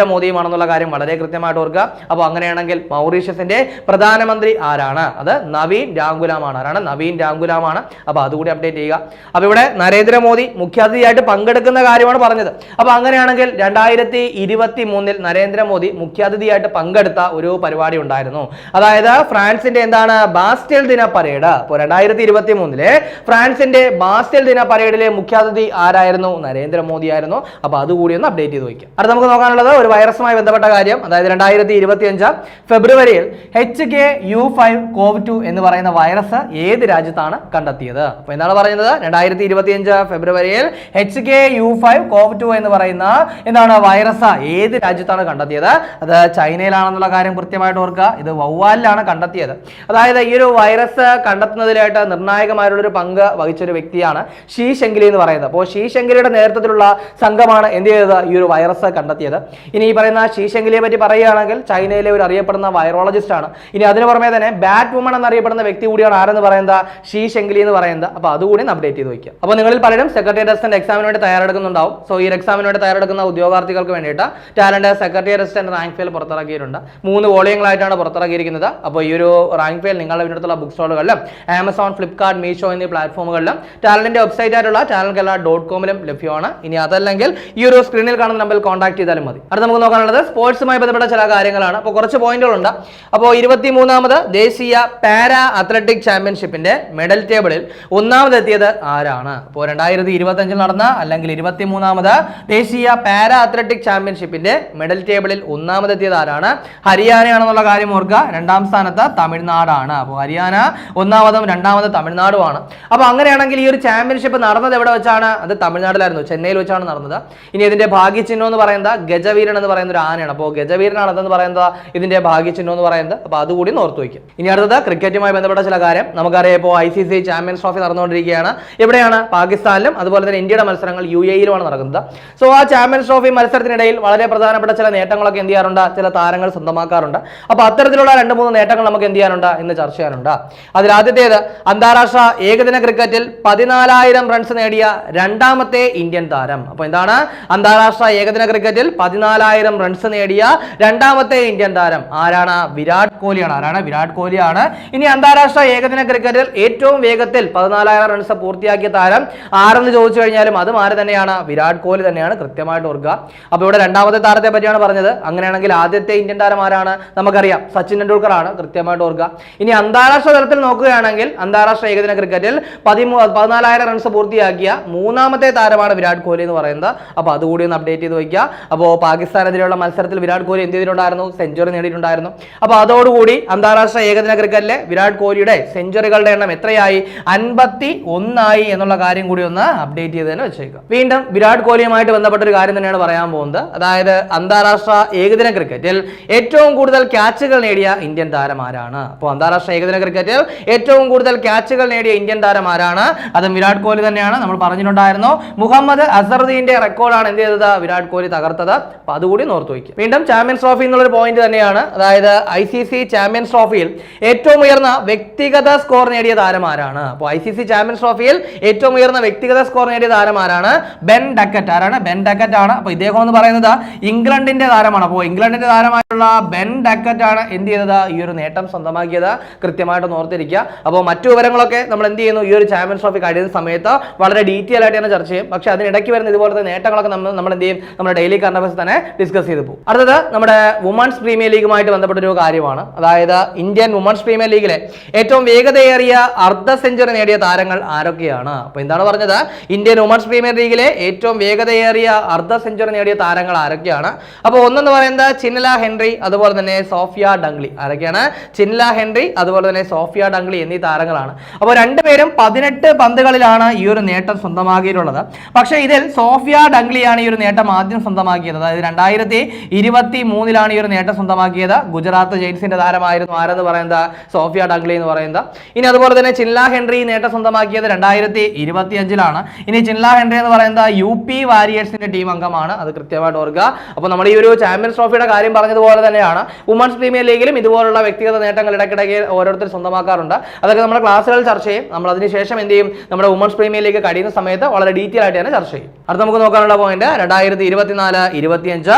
നരേന്ദ്രമോദിയുമാണെന്നുള്ള കാര്യം വളരെ കൃത്യമായിട്ട് ഓർക്കുക. അപ്പോൾ അങ്ങനെയാണെങ്കിൽ മൗറീഷ്യസിന്റെ പ്രധാനമന്ത്രി ആരാണ്? അത് നവീൻ രാംഗുലാമാണ്. ആരാണ്? നവീൻ രാംഗുലാമാണ്. അപ്പോൾ അതുകൂടി അപ്ഡേറ്റ് ചെയ്യുക. അപ്പോൾ ഇവിടെ നരേന്ദ്രമോദി മുഖ്യാതിഥിയായിട്ട് പങ്കെടുക്കുന്ന കാര്യമാണ് പറഞ്ഞത്. അപ്പോൾ അങ്ങനെയാണെങ്കിൽ രണ്ടായിരത്തി ഇരുപത്തി മൂന്നിൽ നരേന്ദ്രമോദി മുഖ്യാതിഥിയായിട്ട് പങ്കെടുത്ത ഒരു പരിപാടി ഉണ്ടായിരുന്നു. അതായത് ഫ്രാൻസിന്റെ എന്താണ്? ബാസ്റ്റൽ ദിന പരേഡ്. അപ്പോൾ രണ്ടായിരത്തി ഇരുപത്തി മൂന്നിലെ ഫ്രാൻസിന്റെ ബാസ്റ്റൽ ദിന പരേഡിലെ മുഖ്യാതിഥി ആരായിരുന്നു? നരേന്ദ്രമോദി ആയിരുന്നു. അപ്പോൾ അതുകൂടി ഒന്ന് അപ്ഡേറ്റ് ചെയ്ത് വയ്ക്കാം അടുത്ത നമുക്ക് നോക്കാനുള്ളത് ഒരു വൈറസുമായി ബന്ധപ്പെട്ട കാര്യം അതായത് രണ്ടായിരത്തി ഇരുപത്തി അഞ്ച് ഫെബ്രുവരിയിൽ H K U five CoV two എന്ന് പറയുന്ന വൈറസ് ഏത് രാജ്യത്താണ് കണ്ടെത്തിയത്? അപ്പൊ എന്താണ് പറയുന്നത്? രണ്ടായിരത്തി ഇരുപത്തി അഞ്ച് ഫെബ്രുവരിയിൽ H K U five CoV two എന്ന് പറയുന്ന എന്താണ് വൈറസ് ഏത് രാജ്യത്താണ് കണ്ടെത്തിയത്? അത് ചൈനയിലാണെന്നുള്ള കാര്യം കൃത്യമായിട്ട് ഓർക്കുക. ഇത് വവ്വാലിലാണ് കണ്ടെത്തിയത്. അതായത് ഈ ഒരു വൈറസ് കണ്ടെത്തുന്നതിലായിട്ട് നിർണായകമായിട്ടുള്ള ഒരു പങ്ക് വഹിച്ച ഒരു വ്യക്തിയാണ് ഷീ ശെങ്കിലി എന്ന് പറയുന്നത്. അപ്പോൾ ഷീ ശെങ്കിലിയുടെ നേതൃത്വത്തിലുള്ള സംഘമാണ് എന്ത് ചെയ്തത്? ഈ ഒരു വൈറസ് കണ്ടെത്തിയത്. ഇനി ഈ പറയുന്ന ശീശങ്കിലിയെ പറ്റി പറയുകയാണെങ്കിൽ ചൈനയിലെ ഒരു അറിയപ്പെടുന്ന വൈറോളജിസ്റ്റ് ആണ്. ഇനി അതിന് പുറമെ തന്നെ ബാറ്റ് വുമൺ എന്നറിയപ്പെടുന്ന വ്യക്തി കൂടിയാണ് ആരെന്ന് പറയുന്നത്? ഷീ ശെങ്കിലി എന്ന് പറയുന്നത്. അപ്പോൾ അതുകൂടി അപ്ഡേറ്റ് ചെയ്ത് വയ്ക്കുക. അപ്പോൾ നിങ്ങളിൽ പലരും സെക്രട്ടറി അസിസ്റ്റന്റ് എക്സാമിന് വേണ്ടി തയ്യാറെടുക്കുന്നുണ്ടാവും. സോ ഈ എക്സാമിന് വേണ്ടി തയ്യാറെടുക്കുന്ന ഉദ്യോഗാർത്ഥികൾക്ക് വേണ്ടിയിട്ട് Talent secretary assistant rank file പുറത്തിറക്കിയിട്ടുണ്ട്. മൂന്ന് വോളിയങ്ങളായിട്ടാണ് പുറത്തിറക്കിയിരിക്കുന്നത്. അപ്പോൾ ഈ ഒരു റാങ്ക് ഫെയിൽ നിങ്ങളുടെ വീട്ടിലുള്ള ബുക്ക് സ്റ്റോളുകളിലും ആമസോൺ ഫ്ലിപ്കാർട്ട് മീഷോ എന്നീ പ്ലാറ്റ്ഫോമുകളിലും ടാലന്റിന്റെ വെബ്സൈറ്റ് ആയിട്ടുള്ള ടാലന്റ് കല ഡോട്ട് കോമിലും ലഭ്യമാണ്. ഇനി അതല്ലെങ്കിൽ ഈ ഒരു സ്ക്രീനിൽ കാണുന്ന നമ്പറിൽ കോൺടാക്ട് ചെയ്താലും മതി. അടുത്ത നമുക്ക് നോക്കാനുള്ളത് സ്പോർട്സുമായി ബന്ധപ്പെട്ട ചില കാര്യങ്ങളാണ്. അപ്പോൾ കുറച്ച് പോയിന്റുകളുണ്ട്. അപ്പോൾ ഇരുപത്തി മൂന്നാമത് ദേശീയ പാരാ അത്ലറ്റിക് ചാമ്പ്യൻഷിപ്പിന്റെ മെഡൽ ടേബിളിൽ ഒന്നാമതെത്തിയത് ആരാണ്? അപ്പോൾ രണ്ടായിരത്തി ഇരുപത്തി അഞ്ചിൽ നടന്ന അല്ലെങ്കിൽ ഇരുപത്തി മൂന്നാമത് ദേശീയ പാരാ അത്ലറ്റിക് ചാമ്പ്യൻഷിപ്പിന്റെ മെഡൽ ടേബിളിൽ ഒന്നാമതെത്തിയത് ആരാണ്? ഹരിയാനയാണെന്നുള്ള കാര്യം ഓർക്കുക. രണ്ടാം സ്ഥാനത്ത് തമിഴ്നാടാണ്. അപ്പോൾ ഹരിയാന ഒന്നാമതും രണ്ടാമത് തമിഴ്നാടുമാണ്. അപ്പോൾ അങ്ങനെയാണെങ്കിൽ ഈ ഒരു ചാമ്പ്യൻഷിപ്പ് നടന്നത് എവിടെ വെച്ചാണ്? അത് തമിഴ്നാട്ടിലായിരുന്നു. ചെന്നൈയിൽ വെച്ചാണ് നടന്നത്. ഇനി ഇതിന്റെ ഭാഗ്യചിഹ്നം എന്ന് പറയുന്നത് ഗജവീരൻ എന്ന് പറയുന്ന ഒരു ആനയാണ്. അപ്പോൾ ഗജവീരനാണ് അതെന്ന് പറയുന്നത്? ഇതിന്റെ ഭാഗ്യചിഹ്നം എന്ന് പറയുന്നത്. അപ്പോൾ അതുകൂടി ഓർത്തു വയ്ക്കും. ഇനി അടുത്തത് ക്രിക്കറ്റുമായി ബന്ധപ്പെട്ട ചില കാര്യം. നമുക്കറിയാം ഇപ്പോൾ I C C champions trophy നടന്നുകൊണ്ടിരിക്കുകയാണ്. എവിടെയാണ്? പാകിസ്ഥാനിലും അതുപോലെ തന്നെ ഇന്ത്യയുടെ മത്സരങ്ങൾ യു എയിലുമാണ് നടക്കുന്നത്. സോ ആ ചാമ്പ്യൻസ് ട്രോഫി മത്സരത്തിനിടയിൽ വളരെ പ്രധാനപ്പെട്ട ചില നേട്ടങ്ങളൊക്കെ എന്ത് ചെയ്യാറുണ്ട്? ചില താരങ്ങൾ സ്വന്തമാക്കാറുണ്ട്. അപ്പോൾ അത്തരത്തിലുള്ള രണ്ട് മൂന്ന് നേട്ടങ്ങൾ നമുക്ക് എന്ത് ചെയ്യാനുണ്ട്? ഇന്ന് ചർച്ച ചെയ്യാനുണ്ട്. അതിൽ ആദ്യത്തേത് അന്താരാഷ്ട്ര ഏകദിന ക്രിക്കറ്റിൽ പതിനാലായിരം റൺസ് നേടിയ രണ്ടാമത്തെ ഇന്ത്യൻ താരം. അപ്പോൾ എന്താണ്? അന്താരാഷ്ട്ര ഏകദിന ക്രിക്കറ്റിൽ പതിനാലായിരം റൺസ് നേടിയ രണ്ടാമത്തെ ഇന്ത്യൻ താരം ആരാണ്? വിരാട് കോഹ്ലിയാണ്. ആരാണ്? വിരാട് കോഹ്ലിയാണ്. ഇനി അന്താരാഷ്ട്ര ഏകദിന ക്രിക്കറ്റിൽ ഏറ്റവും വേഗത്തിൽ പതിനാലായിരം റൺസ് പൂർത്തിയാക്കിയ താരം ആരെന്ന് ചോദിച്ചു കഴിഞ്ഞാലും അതും ആര് തന്നെയാണ്? വിരാട് കോഹ്ലി തന്നെയാണ് കൃത്യമായിട്ട് ഓർക്കുക. അപ്പോൾ ഇവിടെ രണ്ടാമത്തെ താരത്തെ പറ്റിയാണ് പറഞ്ഞത്. അങ്ങനെയാണെങ്കിൽ ആദ്യത്തെ ഇന്ത്യൻ താരം ആരാണ്? നമുക്കറിയാം. സച്ചിൻ ടെണ്ടുൽക്കർ ആണ് കൃത്യമായിട്ട് ഓർക്കുക. ഇനി അന്താരാഷ്ട്ര തലത്തിൽ നോക്കുകയാണെങ്കിൽ അന്താരാഷ്ട്ര ഏകദിന ക്രിക്കറ്റിൽ പതിമൂ പതിനാലായിരം റൺസ് പൂർത്തിയാക്കിയ മൂന്നാമത്തെ താരമാണ് വിരാട് കോഹ്ലി എന്ന് പറയുന്നത്. അപ്പോൾ അതുകൂടി ഒന്ന് അപ്ഡേറ്റ് ചെയ്ത് വയ്ക്കുക. അപ്പോൾ പാകിസ്ഥാനെതിരെയുള്ള മത്സരത്തിൽ വിരാട് കോഹ്ലി എന്ത് ചെയ്തിട്ടുണ്ടായിരുന്നു? സെഞ്ചുറി നേടിയിട്ടുണ്ടായിരുന്നു. അപ്പോൾ അതോടുകൂടി അന്താരാഷ്ട്ര ഏകദിന ക്രിക്കറ്റിലെ വിരാട് കോഹ്ലിയുടെ സെഞ്ചുറികളുടെ എണ്ണം എത്രയായി? അൻപത്തി ഒന്നായി എന്നുള്ള കാര്യം കൂടി ഒന്ന് അപ്ഡേറ്റ് ചെയ്ത് തന്നെ വെച്ചേക്കാം വീണ്ടും വിരാട് കോഹ്ലിയുമായിട്ട് ബന്ധപ്പെട്ട ഒരു കാര്യം തന്നെയാണ് പറയാൻ പോകുന്നത്. അതായത് അന്താരാഷ്ട്ര ഏകദിന ക്രിക്കറ്റിൽ ഏറ്റവും കൂടുതൽ ക്യാച്ചുകൾ നേടിയ ഇന്ത്യൻ താരം ആരാണ്? അപ്പോൾ അന്താരാഷ്ട്ര ഏകദിന ക്രിക്കറ്റിൽ ഏറ്റവും കൂടുതൽ ക്യാച്ചുകൾ നേടിയ ഇന്ത്യൻ താരം ആരാണ്? അതും വിരാട് കോഹ്ലി തന്നെയാണ്. നമ്മൾ പറഞ്ഞിട്ടുണ്ടായിരുന്നു മുഹമ്മദ് അസറുദ്ദീന്റെ റെക്കോർഡാണ് എന്ത് ചെയ്തത്? വിരാട് കോഹ്ലി തകർത്തത്. അപ്പോൾ അതുകൂടി ഓർത്തു വയ്ക്കുക വീണ്ടും ചാമ്പ്യൻസ് ട്രോഫി എന്നുള്ളൊരു പോയിന്റ് തന്നെയാണ്. അതായത് ഐ സി സി ചാമ്പ്യൻസ് ട്രോഫിയിൽ ഏറ്റവും ഉയർന്ന വ്യക്തിഗത സ്കോർ നേടിയ താരം ആരാണ്? അപ്പോൾ ഐ സി സി ചാമ്പ്യൻസ് ട്രോഫിയിൽ ഏറ്റവും ഉയർന്ന വ്യക്തിഗത സ്കോർ നേടിയ താരം ആരാണ്? ബെൻ ഡക്കറ്റ് ആരാണ്? ബെൻ ഡക്കറ്റ് ആണ്. അപ്പോൾ ഇദ്ദേഹം എന്ന് പറയുന്നത് ഇംഗ്ലണ്ടിന്റെ താരമാണ്. അപ്പോൾ ഇംഗ്ലണ്ടിന്റെ താരമായിട്ടുള്ള ബെൻ ഡക്കറ്റ് ആണ് എന്ത് ചെയ്തത്? ഈ ഒരു നേട്ടം സ്വന്തമാക്കിയത് കൃത്യമായിട്ട് ഓർത്തിരിക്കുക. അപ്പോൾ മറ്റു വിവരങ്ങളൊക്കെ നമ്മൾ എന്ത് ചെയ്യുന്നു? ഈ ഒരു ചാമ്പ്യൻസ് ട്രോഫി കഴിയുന്ന സമയത്ത് വളരെ ഡീറ്റെയിൽ ആയിട്ട് തന്നെ ചർച്ച ചെയ്യും. പക്ഷേ അതിനിടയ്ക്ക് വരുന്ന ഇതുപോലത്തെ നേട്ടങ്ങളൊക്കെ നമ്മൾ നമ്മൾ എന്ത് ചെയ്യും? നമ്മുടെ ഡെയിലി കറണ്ട് തന്നെ ഡിസ്കസ് ചെയ്ത് പോകും. അടുത്തത് നമ്മുടെ വുമൺസ് പ്രീമിയർ ലീഗുമായിട്ട് ബന്ധപ്പെട്ട ഒരു കാര്യമാണ്. അതായത് ഇന്ത്യൻ വുമൺസ് പ്രീമിയർ ലീഗിലെ ഏറ്റവും വേഗതയേറിയ അർദ്ധ സെഞ്ചുറി നേടിയ താരങ്ങൾ ആരൊക്കെയാണ്? അപ്പോൾ എന്താണ് പറഞ്ഞത്? ഇന്ത്യൻ വുമൺസ് പ്രീമിയർ ലീഗിലെ ഏറ്റവും വേഗതയേറിയ അർദ്ധ സെഞ്ചുറി നേടിയ താരങ്ങൾ ആരൊക്കെയാണ്? അപ്പോൾ ഒന്നെന്ന് പറയുന്നത് ചിന്നല ഹെൻറി അതുപോലെ തന്നെ സോഫിയ ഡംഗ്ലി ആരൊക്കെയാണ്? ചിന്നല ഹെൻറി അതുപോലെ തന്നെ സോഫിയ ഡംഗ്ലി എന്നീ താരങ്ങളാണ്. അപ്പോൾ രണ്ടുപേരും പതിനെട്ട് പന്തുകളിലാണ് ഈ ഒരു നേട്ടം സ്വന്തമാക്കിയിട്ടുള്ളത്. പക്ഷേ ഇതിൽ സോഫിയ ഡംഗ്ലിയാണ് ഈ ഒരു നേട്ടം ആദ്യം സ്വന്തമാക്കിയത് അതായത് രണ്ടായിരത്തി ഇരുപത്തി മൂന്നിലാണ് ഈ ഒരു നേട്ടം സ്വന്തമാക്കിയത്. ഗുജറാത്ത് ജെയിൻസിന്റെ താരമായിരുന്നു ആരെന്ന് പറയുന്നത്? സോഫിയ ഡഗ്ലി എന്ന് പറയുന്നത്. ഇനി അതുപോലെ തന്നെ ചിൻല ഹെൻറി നേട്ടം സ്വന്തമാക്കിയത് രണ്ടായിരത്തി ഇരുപത്തി അഞ്ചിലാണ് ഇനി ചിൻല ഹെൻറി എന്ന് പറയുന്നത് യു പി വാരിയേഴ്സിന്റെ ടീം അംഗമാണ്. അത് കൃത്യമായിട്ട് ഓർക്കുക. അപ്പോൾ നമ്മൾ ഈ ഒരു ചാമ്പ്യൻസ് ട്രോഫിയുടെ കാര്യം പറഞ്ഞതുപോലെ തന്നെയാണ്. വുമൺസ് പ്രീമിയർ ലീഗിലും ഇതുപോലുള്ള വ്യക്തിഗത നേട്ടങ്ങൾ ഇടയ്ക്കിടയ്ക്ക് ഓരോരുത്തർ സ്വന്തമാക്കാറുണ്ട്. അതൊക്കെ നമ്മുടെ ക്ലാസ്സുകളിൽ ചർച്ച ചെയ്യും. നമ്മൾ അതിനുശേഷം എന്ത് ചെയ്യും? നമ്മുടെ വുമൺസ് പ്രീമിയർ ലീഗ് കഴിയുന്ന സമയത്ത് വളരെ ഡീറ്റെയിൽ ആയിട്ട് തന്നെ ചർച്ച ചെയ്യും. അടുത്ത നമുക്ക് നോക്കാനുള്ള പോയിന്റ്. രണ്ടായിരത്തി ഇരുപത്തിനാല് ഇരുപത്തിയഞ്ച്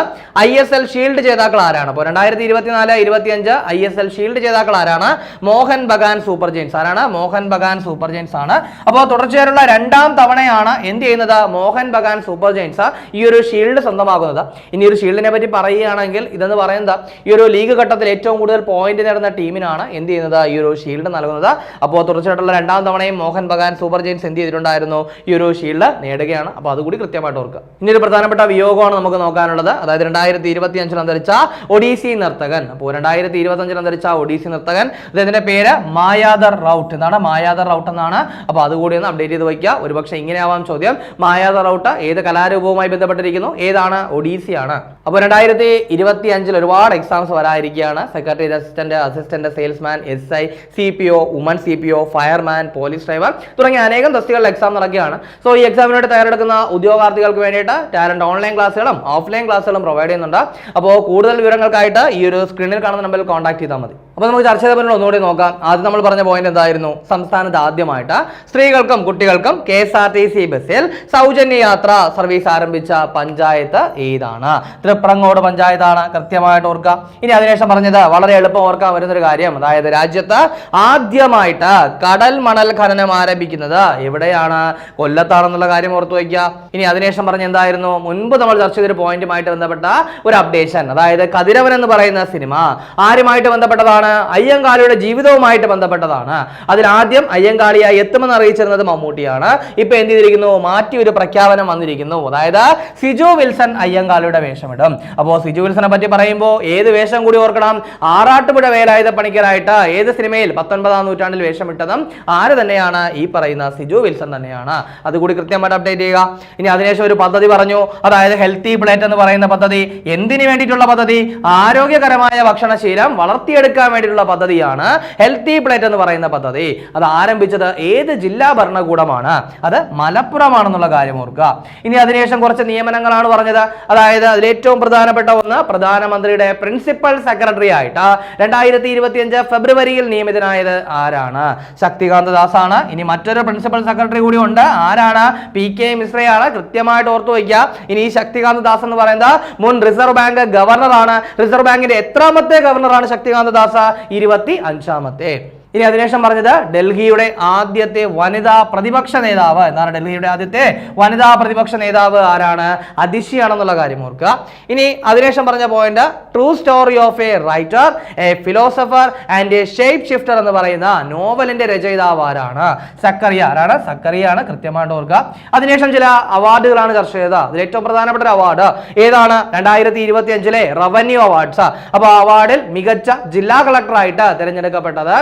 ഐ എസ് എൽ ഷീൽഡ് ജേതാക്കൾ ആരാണ്? അപ്പോൾ രണ്ടായിരത്തി ഇരുപത്തിനാല് ഇരുപത്തിയഞ്ച് ഐ എസ് എൽ ഷീൽഡ് ജേതാക്കൾ ആരാണ്? മോഹൻ ബഗാൻ സൂപ്പർ ജെയിൻസ് ആരാണ്? മോഹൻ ബഗാൻ സൂപ്പർ ജെയിൻസ് ആണ്. അപ്പോൾ തുടർച്ചയായുള്ള രണ്ടാം തവണയാണ് എന്ത് ചെയ്യുന്നത്? മോഹൻ ബഗാൻ സൂപ്പർ ജെയിൻസ് ഈ ഒരു ഷീൽഡ് സ്വന്തമാകുന്നത് ഇനി ഒരു ഷീൽഡിനെ പറ്റി പറയുകയാണെങ്കിൽ ഇതെന്ന് പറയുന്നത് ഈ ഒരു ലീഗ് ഘട്ടത്തിൽ ഏറ്റവും കൂടുതൽ പോയിന്റ് നേടുന്ന ടീമിനാണ് എന്ത് ചെയ്യുന്നത്? ഈ ഒരു ഷീൽഡ് നൽകുന്നത്. അപ്പോൾ തുടർച്ചയായിട്ടുള്ള രണ്ടാം തവണയും മോഹൻ ബഗാൻ സൂപ്പർ ജെയിൻസ് എന്ത് ചെയ്തിട്ടുണ്ടായിരുന്നു? ഈ ഒരു ഷീൽഡ് നേടുകയാണ്. അപ്പോൾ അതുകൂടി കൃത്യമായിട്ട് ഓർക്കുക. ഇനി ഒരു പ്രധാനപ്പെട്ട വിയോഗമാണ് നമുക്ക് നോക്കാനുള്ളത്. അതായത് രണ്ടായിരത്തി ഇരുപത്തി അഞ്ചിൽ അന്തരിച്ച ഒഡീസി നർത്തകൻ. അപ്പോൾ രണ്ടായിരത്തി ഇരുപത്തി അഞ്ചിൽ അന്തരിച്ച ഒഡീസി നർത്തകൻ. അദ്ദേഹത്തിന്റെ പേര് മായാദർ റൗട്ട്. എന്താണ് മായാദർ റൗട്ട് എന്നാണ്. അപ്പോൾ അതുകൂടി ഒന്ന് അപ്ഡേറ്റ് ചെയ്ത് വയ്ക്കുക. ഒരുപക്ഷെ ഇങ്ങനെ ആവാം ചോദ്യം. മായാദർ റൗട്ട് ഏത് കലാരൂപവുമായി ബന്ധപ്പെട്ടിരിക്കുന്നു? ഏതാണ്? ഒഡീസിയാണ്. അപ്പോൾ രണ്ടായിരത്തി ഇരുപത്തി അഞ്ചിൽ ഒരുപാട് exams വരാതിരിക്കുകയാണ് secretary assistant assistant salesman S I C P O woman C P O fireman police driver തുടങ്ങിയ അനേകം തസ്തികളിൽ എക്സാം നടക്കുകയാണ്. സോ ഈ എക്സാമിനായിട്ട് തയ്യാറെടുക്കുന്ന ഉദ്യോഗാർത്ഥികൾക്ക് വേണ്ടിയിട്ട് ടാലന്റ് ഓൺലൈൻ ക്ലാസ്സുകളും ഓഫ്ലൈൻ ക്ലാസ്സുകളും പ്രൊവൈഡ് ചെയ്യുന്നുണ്ട്. അപ്പോൾ കൂടുതൽ വിവരങ്ങൾക്കായിട്ട് ഈ ഒരു സ്ക്രീനിൽ കാണുന്ന നമ്പറിൽ കോൺടാക്ട് ചെയ്താൽ മതി. അപ്പോൾ നമുക്ക് ചർച്ച ചെയ്ത പറ്റുന്ന ഒന്നുകൂടി നോക്കാം. ആദ്യം നമ്മൾ പറഞ്ഞ പോയിന്റ് എന്തായിരുന്നു? സംസ്ഥാനത്ത് ആദ്യമായിട്ട് സ്ത്രീകൾക്കും കുട്ടികൾക്കും K S R T C ബസ്സിൽ സൗജന്യ യാത്ര സർവീസ് ആരംഭിച്ച പഞ്ചായത്ത് ഏതാണ്? തൃപ്രങ്ങോട് പഞ്ചായത്താണ് കൃത്യമായിട്ട് ഓർക്കുക. ഇനി അതിനുശേഷം പറഞ്ഞത് വളരെ എളുപ്പം ഓർക്കാൻ വരുന്ന ഒരു കാര്യം. അതായത് രാജ്യത്ത് ആദ്യമായിട്ട് കടൽ മണൽ ഖനനം ആരംഭിക്കുന്നത് എവിടെയാണ്? കൊല്ലത്താണെന്നുള്ള കാര്യം ഓർത്തു വയ്ക്കുക. ഇനി അതിനുശേഷം പറഞ്ഞ എന്തായിരുന്നു? മുൻപ് നമ്മൾ ചർച്ച ചെയ്തൊരു പോയിന്റുമായിട്ട് ബന്ധപ്പെട്ട ഒരു അപ്ഡേഷൻ അതായത് കതിരവൻ എന്ന് പറയുന്ന സിനിമ ആരുമായിട്ട് ബന്ധപ്പെട്ടതാണ്? അയ്യങ്കാളിയുടെ ജീവിതവുമായിട്ട് ബന്ധപ്പെട്ടതാണ്. അതിലാദ്യം അയ്യങ്കാളിയായി എത്തുമെന്ന് അറിയിച്ചിരുന്നത് മമ്മൂട്ടിയാണ്. ഇപ്പൊ എന്ത് ചെയ്തിരിക്കുന്നു? മാറ്റി ഒരു പ്രഖ്യാപനം വന്നിരിക്കുന്നു. അതായത് സിജു വിൽസൺ അയ്യങ്കാളിയുടെ വേഷമിടും. അപ്പോ സിജു വിൽസനെ പറ്റി പറയുമ്പോൾ ഏത് വേഷം കൂടി ഓർക്കണം? ആറാട്ടുപുഴ വേലായുധ പണിക്കരായിട്ട് ഏത് സിനിമയിൽ പത്തൊൻപതാം നൂറ്റാണ്ടിൽ വേഷമിട്ടതും ആര് തന്നെയാണ്? ഈ പറയുന്ന സിജു വിൽസൺ തന്നെയാണ്. അതുകൂടി കൃത്യമായിട്ട് അപ്ഡേറ്റ് ചെയ്യുക. ഇനി അതിനുശേഷം ഒരു പദ്ധതി പറഞ്ഞു. അതായത് ഹെൽത്തി പ്ലേറ്റ് എന്ന് പറയുന്ന പദ്ധതി എന്തിനു വേണ്ടിയിട്ടുള്ള പദ്ധതി? ആരോഗ്യകരമായ ഭക്ഷണശീലം വളർത്തിയെടുക്കാൻ വേണ്ടിയിട്ടുള്ള പദ്ധതിയാണ് ഹെൽത്തി പ്ലേറ്റ് എന്ന് പറയുന്ന പദ്ധതി. അത് ആരംഭിച്ചത് ഏത് ജില്ലാ ഭരണകൂടമാണ്? അത് മലപ്പുറമാണെന്നുള്ള കാര്യം ഓർക്കുക. ഇനി അതിനുശേഷം കുറച്ച് നിയമനങ്ങളാണ് പറഞ്ഞത്. അതായത് അതിൽ ഏറ്റവും പ്രധാനപ്പെട്ട ഒന്ന് പ്രധാനമന്ത്രിയുടെ പ്രിൻസിപ്പൽ സെക്രട്ടറി ആയിട്ട് രണ്ടായിരത്തി ഇരുപത്തിയഞ്ച് ഫെബ്രുവരിയിൽ നിയമിതനായത് ആരാണ്? ശക്തികാന്ത ദാസ് ആണ് ഇനി മറ്റൊരു പ്രിൻസിപ്പൽ സെക്രട്ടറി കൂടി ഉണ്ട്. ആരാണ്? പി കെ മിശ്രയാണ്. കൃത്യമായിട്ട് ഓർത്തു വയ്ക്കുക. ഇനി ഈ ശക്തികാന്ത ദാസ് എന്ന് പറയുന്നത് മുൻ റിസർവ് ബാങ്ക് ഗവർണറാണ്. റിസർവ് ബാങ്കിന്റെ എത്രാമത്തെ ഗവർണറാണ് ശക്തികാന്ത ദാസ് ഇരുപത്തി അഞ്ചാമത്തെ. ഇനി അതിനുശേഷം പറഞ്ഞത് ഡൽഹിയുടെ ആദ്യത്തെ വനിതാ പ്രതിപക്ഷ നേതാവ്. എന്നാണ് ഡൽഹിയുടെ ആദ്യത്തെ വനിതാ പ്രതിപക്ഷ നേതാവ് ആരാണ്? അതിശയാണെന്നുള്ള കാര്യം ഓർക്കുക. ഇനി അതിനുശേഷം പറഞ്ഞ point true story of a writer a philosopher and a shape shifter എന്ന് പറയുന്ന നോവലിന്റെ രചയിതാവ് ആരാണ്? സക്കറിയ. ആരാണ്? സക്കറിയാണ് കൃത്യമായിട്ട് ഓർക്കുക. അതിനുശേഷം ചില അവാർഡുകളാണ് ചർച്ച ചെയ്തത്. അതിൽ ഏറ്റവും പ്രധാനപ്പെട്ട ഒരു അവാർഡ് ഏതാണ്? രണ്ടായിരത്തി ഇരുപത്തി അഞ്ചിലെ റവന്യൂ അവാർഡ്സ്. അപ്പോൾ അവാർഡിൽ മികച്ച ജില്ലാ കളക്ടറായിട്ട് തിരഞ്ഞെടുക്കപ്പെട്ടത്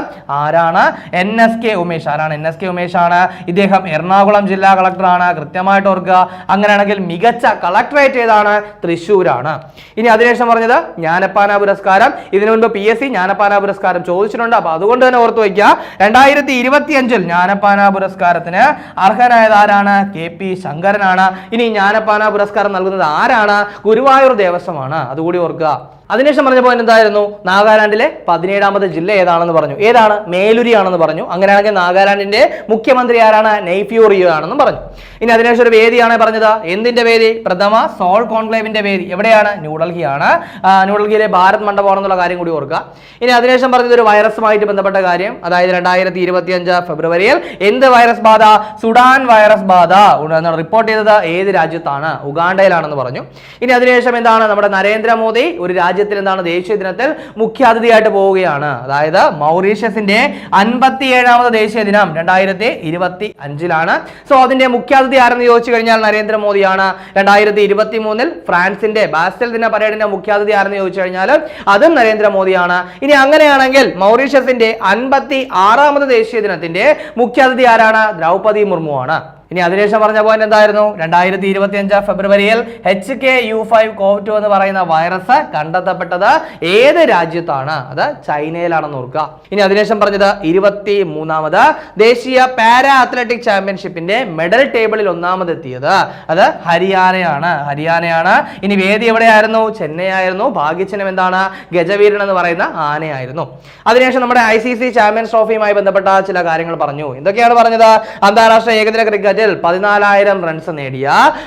ആരാണ്? N S K Umesh. ആരാണ് എൻ എസ് കെ ഉമേഷ് ആണ് ഇദ്ദേഹം എറണാകുളം ജില്ലാ കളക്ടറാണ്. കൃത്യമായിട്ട് ഓർക്കുക. അങ്ങനെയാണെങ്കിൽ മികച്ച കളക്ടറേറ്റ് ഏതാണ്? തൃശ്ശൂരാണ്. ഇനി അതിനുശേഷം പറഞ്ഞത് ജ്ഞാനപ്പാന പുരസ്കാരം. ഇതിനു മുൻപ് പി എസ് സി ജ്ഞാനപ്പാന പുരസ്കാരം ചോദിച്ചിട്ടുണ്ട്. അപ്പൊ അതുകൊണ്ട് തന്നെ ഓർത്തു വയ്ക്കുക. രണ്ടായിരത്തി ഇരുപത്തി അഞ്ചിൽ ജ്ഞാനപ്പാന പുരസ്കാരത്തിന് അർഹനായത് ആരാണ് കെ പി ശങ്കരനാണ്. ഇനി ജ്ഞാനപ്പാന പുരസ്കാരം നൽകുന്നത് ആരാണ്? ഗുരുവായൂർ ദേവസ്വമാണ്. അതുകൂടി ഓർക്കുക. അതിനുശേഷം പറഞ്ഞ പോയിന്റ് എന്തായിരുന്നു? നാഗാലാൻഡിലെ പതിനേഴാമത് ജില്ല ഏതാണെന്ന് പറഞ്ഞു. ഏതാണ്? മേലുരി ആണെന്ന് പറഞ്ഞു. അങ്ങനെയാണെങ്കിൽ നാഗാലാൻഡിന്റെ മുഖ്യമന്ത്രി ആരാണ്? നെയ്ഫ്യൂറിയോ ആണെന്ന് പറഞ്ഞു. ഇനി അതിനുശേഷം ഒരു വേദിയാണ് പറഞ്ഞത്. എന്തിന്റെ വേദി? പ്രഥമ സോൾ കോൺക്ലേവിന്റെ വേദി. എവിടെയാണ്? ന്യൂഡൽഹിയാണ് ന്യൂഡൽഹിയിലെ ഭാരത് മണ്ഡപം എന്നുള്ള കാര്യം കൂടി ഓർക്കുക. ഇനി അതിനുശേഷം പറഞ്ഞത് ഒരു വൈറസുമായിട്ട് ബന്ധപ്പെട്ട കാര്യം. അതായത് രണ്ടായിരത്തി ഇരുപത്തി അഞ്ച് ഫെബ്രുവരിയിൽ എന്ത് വൈറസ് ബാധ? സുഡാൻ വൈറസ് ബാധ. റിപ്പോർട്ട് ചെയ്തത്. ഏത് രാജ്യത്താണ്? ഉഗാണ്ടയിലാണെന്ന് പറഞ്ഞു. ഇനി അതിനുശേഷം എന്താണ്? നമ്മുടെ നരേന്ദ്രമോദി ഒരു രാജ്യത്തിൽ എന്താണ് ദേശീയ ദിനത്തിൽ മുഖ്യാതിഥിയായിട്ട് പോവുകയാണ്. അതായത് മൗറീഷ്യസിന്റെ അൻപത്തി ഏഴാമത് ദേശീയ ദിനം രണ്ടായിരത്തി ഇരുപത്തി അഞ്ചിലാണ് സോ അതിന്റെ മുഖ്യാതിഥി ആരെന്ന് ചോദിച്ചു കഴിഞ്ഞാൽ നരേന്ദ്രമോദിയാണ്. രണ്ടായിരത്തി ഇരുപത്തി മൂന്നിൽ ഫ്രാൻസിന്റെ ബാസ്റ്റൽ ദിന പരേഡിന്റെ മുഖ്യാതിഥി ആരെന്ന് ചോദിച്ചു കഴിഞ്ഞാൽ അതും നരേന്ദ്രമോദിയാണ്. ഇനി അങ്ങനെയാണെങ്കിൽ മൗറീഷ്യസിന്റെ അൻപത്തി ആറാമത് ദേശീയ ദിനത്തിന്റെ മുഖ്യാതിഥി ആരാണ്? ദ്രൗപദി മുർമു ആണ് ഇനി അതിനുശേഷം പറഞ്ഞ പോയിന്റ് എന്തായിരുന്നു? രണ്ടായിരത്തി ഇരുപത്തി അഞ്ച് ഫെബ്രുവരിയിൽ H K U five CoV two എന്ന് പറയുന്ന വൈറസ് കണ്ടെത്തപ്പെട്ടത് ഏത് രാജ്യത്താണ്? അത് ചൈനയിലാണെന്ന് ഓർക്കുക. ഇനി അതിനുശേഷം പറഞ്ഞത് ഇരുപത്തി മൂന്നാമത് ദേശീയ പാരാ അത്ലറ്റിക് ചാമ്പ്യൻഷിപ്പിന്റെ മെഡൽ ടേബിളിൽ ഒന്നാമതെത്തിയത് അത് ഹരിയാനയാണ്. ഹരിയാനയാണ്. ഇനി വേദി എവിടെയായിരുന്നു? ചെന്നൈ ആയിരുന്നു ഭാഗ്യചനം എന്താണ്? ഗജവീരൻ എന്ന് പറയുന്ന ആനയായിരുന്നു. അതിനുശേഷം നമ്മുടെ ഐ സി സി ചാമ്പ്യൻസ് ട്രോഫിയുമായി ബന്ധപ്പെട്ട ചില കാര്യങ്ങൾ പറഞ്ഞു. എന്തൊക്കെയാണ് പറഞ്ഞത്? അന്താരാഷ്ട്ര ഏകദിന ക്രിക്കറ്റിൽ പതിനാലായിരം റൺസ് നേടിയ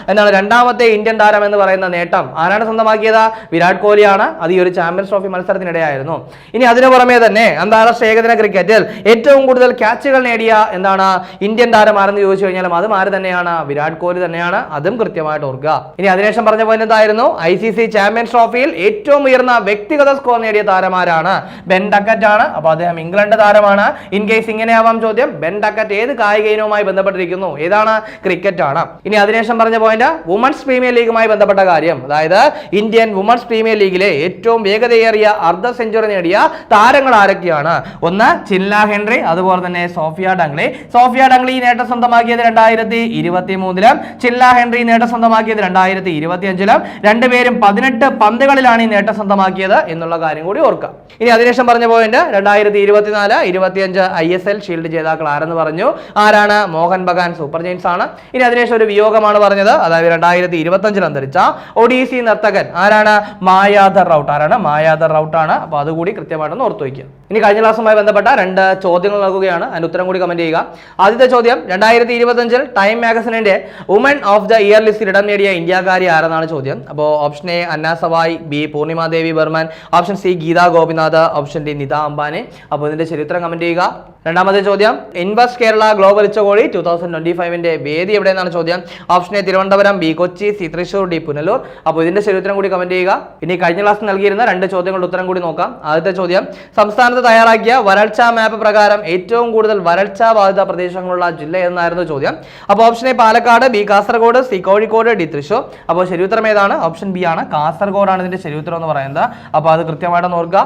എന്നാണ് രണ്ടാമത്തെ ഇന്ത്യൻ താരം എന്ന് പറയുന്ന നേട്ടം. ആരാണ് സ്വന്തമാക്കിയത്? വിരാട് കോഹ്ലിയാണ്. അത് ഈ ഒരു ചാമ്പ്യൻസ് ട്രോഫി മത്സരത്തിനിടെയായിരുന്നു. ഇനി അതിനു പുറമെ തന്നെ അന്താരാഷ്ട്ര ഏകദിന ക്രിക്കറ്റിൽ ഏറ്റവും കൂടുതൽ ക്യാച്ചുകൾ നേടിയ എന്താണ് ഇന്ത്യൻ താരം ആരെന്ന് ചോദിച്ചു കഴിഞ്ഞാലും അതും ആര് തന്നെയാണ്? വിരാട് കോഹ്ലി തന്നെയാണ്. അതും കൃത്യമായിട്ട് ഓർക്കുക. ഇനി അതിനുശേഷം പറഞ്ഞ പോയിന്റ് എന്തായിരുന്നു? ഐ സി സി ചാമ്പ്യൻസ് ട്രോഫിയിൽ ഏറ്റവും ഉയർന്ന വ്യക്തിഗത സ്കോർ നേടിയ താരമാരാണ് ബെൻ ഡക്കറ്റ് ആണ്. അപ്പൊ അദ്ദേഹം ഇംഗ്ലണ്ട് താരമാണ്. ഇൻ കേസ് ഇങ്ങനെയാവാം ചോദ്യം. ബെൻ ഡക്കറ്റ് ഏത് കായിക ഇനവുമായി ബന്ധപ്പെട്ടിരിക്കുന്നു? ഏതാണ് ക്രിക്കറ്റ് ആണ്. ഇനി അതിനുശേഷം പറഞ്ഞ പോയിന്റ് വുമൺസ് പ്രീമിയർ ലീഗുമായി ബന്ധപ്പെട്ട കാര്യം. അതായത് ഇന്ത്യൻ വുമൺസ് പ്രീമിയർ ലീഗിലെ ഏറ്റവും വേഗതയേറിയ അർദ്ധ സെഞ്ചുറി നേടിയ താരങ്ങൾ ആരൊക്കെയാണ്? ഒന്ന് ചിൻല ഹെൻറി അതുപോലെ തന്നെ സോഫിയ ഡംഗ്ലി. സോഫിയ ഡംഗ്ലി നേട്ടം സ്വന്തമാക്കിയത് രണ്ടായിരത്തി ഇരുപത്തി മൂന്നിലും ചിൻല ഹെൻറി നേട്ടം സ്വന്തമാക്കിയത് രണ്ടായിരത്തി ഇരുപത്തി അഞ്ചിലും രണ്ടുപേരും പതിനെട്ട് പന്തുകളിലാണ് ഈ നേട്ടം സ്വന്തമാക്കിയത് എന്നുള്ള കാര്യം കൂടി ഓർക്കാം ഇനി അതിനുശേഷം പറഞ്ഞ പോയിന്റ് രണ്ടായിരത്തി ഇരുപത്തിനാല് ഇരുപത്തിയഞ്ച് ഐ എസ് എൽ ഷീൽഡ് ജേതാക്കൾ ആരെന്ന് പറഞ്ഞു? ആരാണ്? മോഹൻ ബഗാൻ സൂപ്പർ ജെയിൻസ് ആണ്. ഇനി അതിനുശേഷം ഒരു വിയോഗമാണ് പറഞ്ഞത്. അതായത് രണ്ടായിരത്തി ഇരുപത്തി അഞ്ചിൽ അന്തരിച്ച ഒഡീസി നർത്തകൻ ആരാണ്? മായാധർ റൗട്ട്. ആരാണ്? മായാധർ റൗട്ട് ആണ്. അപ്പൊ അതുകൂടി കൃത്യമായിട്ടൊന്ന് ഓർത്തു വയ്ക്കുക. ഇനി കഴിഞ്ഞ ക്ലാസ്സുമായി ബന്ധപ്പെട്ട രണ്ട് ചോദ്യങ്ങൾ നൽകുകയാണ്. അതിന്റെ ഉത്തരം കൂടി കമന്റ് ചെയ്യുക. ആദ്യത്തെ ചോദ്യം രണ്ടായിരത്തി ഇരുപത്തഞ്ചിൽ ടൈം മാഗസിനിന്റെ വുമൺ ഓഫ് ദ ഇയർ ലിസ്റ്റിൽ ഇടം നേടിയ ഇന്ത്യക്കാരി ആരെന്നാണ് ചോദ്യം? അപ്പോൾ option A Anna Sawai. B Purnima Devi Barman. Option C Geeta Gopinath. Option D Nita Ambani. അപ്പോൾ ഇതിന്റെ ചരിത്രം കമന്റ് ചെയ്യുക. രണ്ടാമത്തെ ചോദ്യം ഇൻവെസ്റ്റ് കേരള ഗ്ലോബൽ ഉച്ചകോടി ടു തൗസൻഡ് ട്വന്റി ഫൈവിന്റെ വേദി എവിടെയെന്നാണ് ചോദ്യം? Option A Thiruvananthapuram B Kochi C Thrissur D Punalur. അപ്പോൾ ഇതിന്റെ ചരിത്രം കൂടി കമന്റ് ചെയ്യുക. ഇനി കഴിഞ്ഞ ക്ലാസ് നൽകിയിരുന്ന രണ്ട് ചോദ്യങ്ങളുടെ ഉത്തരം കൂടി നോക്കാം. ആദ്യത്തെ ചോദ്യം സംസ്ഥാനത്ത് തയ്യാറാക്കിയ വരൾച്ചാ മാപ്പ് പ്രകാരം ഏറ്റവും കൂടുതൽ വരൾച്ചാ ബാധിത പ്രദേശങ്ങളുള്ള ജില്ല എന്നായിരുന്നു ചോദ്യം. അപ്പോൾ option A Palakkad B Kasaragod C Kozhikode D Thrissur അപ്പോൾ ഉത്തരം ഏതാണ്? ഓപ്ഷൻ ബി ആണ്. കാസർഗോഡാണ് ഇതിന്റെ ശരി ഉത്തരം എന്ന് പറയുന്നത്. അപ്പോൾ അത് കൃത്യമായിട്ട് ഓർക്കുക.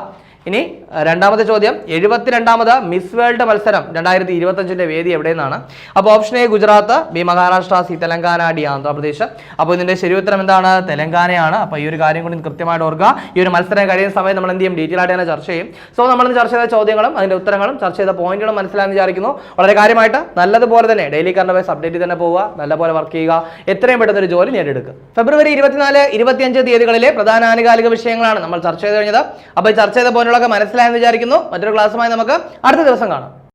ഇനി രണ്ടാമത്തെ ചോദ്യം. എഴുപത്തിരണ്ടാമത് മിസ് വേൾഡ് മത്സരം രണ്ടായിരത്തി ഇരുപത്തഞ്ചിന്റെ വേദി എവിടെയെന്നാണ്. അപ്പോൾ option A Gujarat B Maharashtra C Telangana D Andhra Pradesh. അപ്പോൾ ഇതിന്റെ ശരി ഉത്തരം എന്താണ്? തെലങ്കാനയാണ്. അപ്പോൾ ഈ ഒരു കാര്യം കൂടി കൃത്യമായിട്ട് ഓർക്കുക. ഈ ഒരു മത്സരം കഴിയുന്ന സമയത്ത് നമ്മൾ എന്ത് ചെയ്യും? ഡീറ്റെയിൽ ആയിട്ട് തന്നെ ചർച്ച ചെയ്യും. സോ നമ്മൾ ചർച്ച ചെയ്ത ചോദ്യങ്ങളും അതിന്റെ ഉത്തരങ്ങളും ചർച്ച ചെയ്ത പോയിന്റുകളും മനസ്സിലാകാൻ വിചാരിക്കുന്നു. വളരെ കാര്യമായിട്ട് നല്ലതുപോലെ തന്നെ ഡെയിലി കറണ്ട് വൈസ് അപ്ഡേറ്റ് തന്നെ പോവുക. നല്ലപോലെ വർക്ക് ചെയ്യുക. എത്രയും പെട്ടെന്ന് ഒരു ജോലി നേടിയെടുക്കുക. ഫെബ്രുവരി ഇരുപത്തിനാല് ഇരുപത്തിയഞ്ച് തീയതികളിലെ പ്രധാന ആനുകാലിക വിഷയങ്ങളാണ് നമ്മൾ ചർച്ച ചെയ്ത് കഴിഞ്ഞത്. അപ്പോൾ ചർച്ച ചെയ്ത പോയിന്റുകളൊക്കെ മനസ്സിലായെന്ന് വിചാരിക്കുന്നു. മറ്റൊരു ക്ലാസ്സുമായി നമുക്ക് അടുത്ത ദിവസം കാണാം.